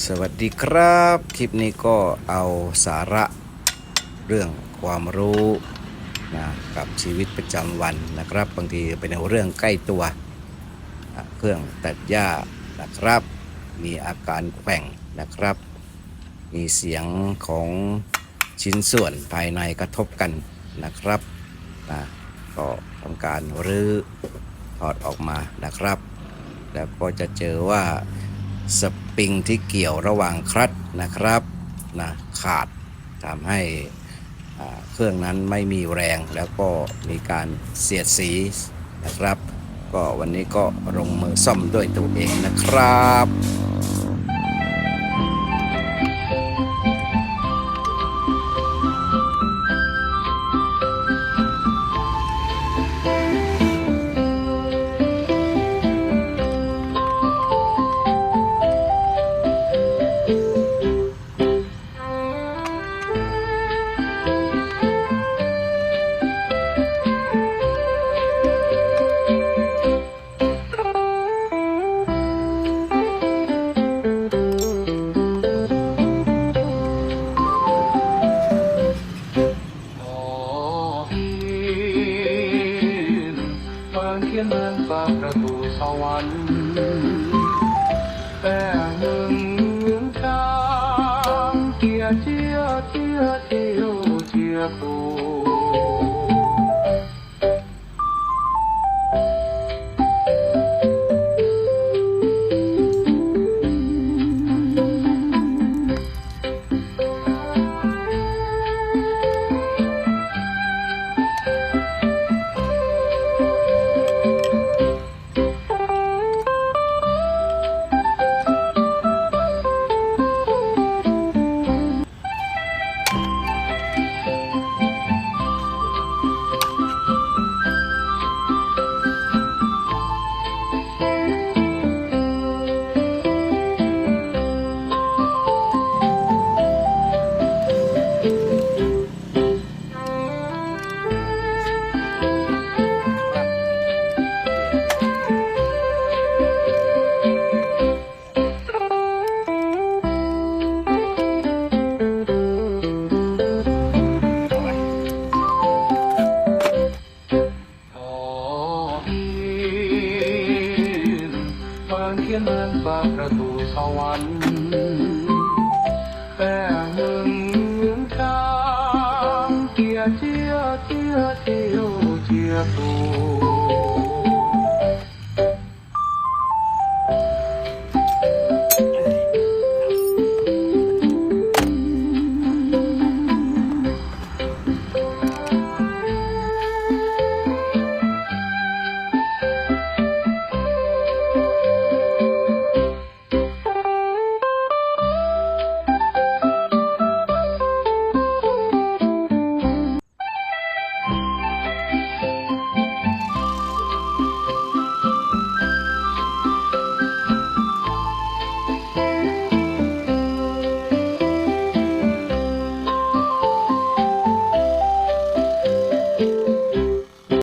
สวัสดีครับ คลิปนี้ก็เอาสาระเรื่องความรู้นะกับชีวิตประจำวันนะครับ บางทีเป็นเรื่องใกล้ตัวอะเครื่องตัดหญ้านะครับ มีอาการแกว่งนะครับ มีเสียงของชิ้นส่วนภายในกระทบกันนะครับนะก็ทำการรื้อถอดออกมานะครับ แล้วก็จะเจอว่า สปริงที่เกี่ยวระหว่างคลัตช์นะครับนะขาดทำให้เครื่องนั้นไม่มีแรงแล้วก็มีการเสียดสีนะครับ ก็วันนี้ก็ลงมือซ่อมด้วยตัวเองนะครับ บางเขียนเหมือนปากประตูสวรรค์ สวรรค์แต่หนึ่งกางเกียเจียเจียเจียวเจียครู